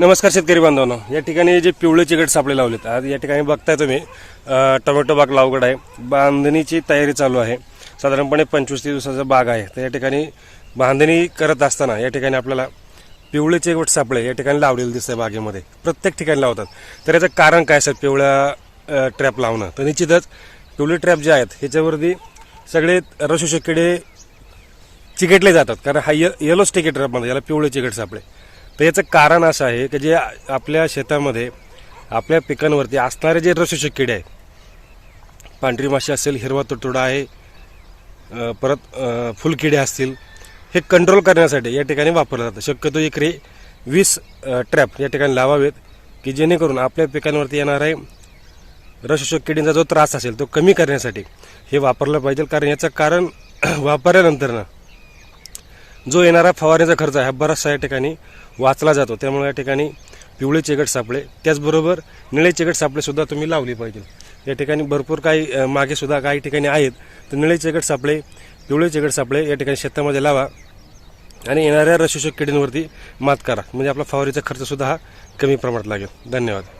नमस्कार शेतकरी बांधवांनो. या ठिकाणी जे पिवळे चिकट सापळे लावलेत आज या ठिकाणी बघताय तुम्ही टोमॅटो बाग लावगड आहे. बांधणीची तयारी चालू आहे. साधारणपणे पंचवीस तीस दिवसाचा बाग आहे. तर या ठिकाणी बांधणी करत असताना या ठिकाणी आपल्याला पिवळे चिकट सापळे या ठिकाणी लावलेले दिसतंय बागेमध्ये. प्रत्येक ठिकाणी लावतात. तर याचं कारण काय असेल पिवळ्या ट्रॅप लावणं. तर निश्चितच पिवळे ट्रॅप जे आहेत ह्याच्यावरती सगळे रसोषक किडे चिकटले जातात. कारण हा य येलो स्टिकेट ट्रॅपमध्ये याला पिवळे चिकट सापळे. तर याचं कारण असं आहे की जे आपल्या शेतामध्ये आपल्या पिकांवरती असणारे जे रसोषक किडे आहे पांढरी माशी असेल हिरवा तुटुडा आहे परत फुलकिडे असतील हे कंट्रोल करण्यासाठी या ठिकाणी वापरलं जातं. शक्यतो एकरी वीस ट्रॅप या ठिकाणी लावावेत की जेणेकरून आपल्या पिकांवरती येणार आहे रसशोषक किडींचा जो त्रास असेल तो कमी करण्यासाठी हे वापरलं पाहिजे. कारण याचं कारण वापरल्यानंतर ना जो येणारा फवारणीचा खर्च आहे हा बराचसा या ठिकाणी वाचला जातो. त्यामुळे या ठिकाणी पिवळे चिकट सापळे त्याचबरोबर निळे चिकट सापळेसुद्धा तुम्ही लावली पाहिजे. या ठिकाणी भरपूर काही मागेसुद्धा काही ठिकाणी आहेत. तर निळे चिकट सापळे पिवळे चिकट सापळे या ठिकाणी शेतामध्ये लावा आणि येणाऱ्या रसशोषक किडींवरती मात करा. म्हणजे आपला फवारीचा खर्चसुद्धा हा कमी प्रमाणात लागेल. धन्यवाद.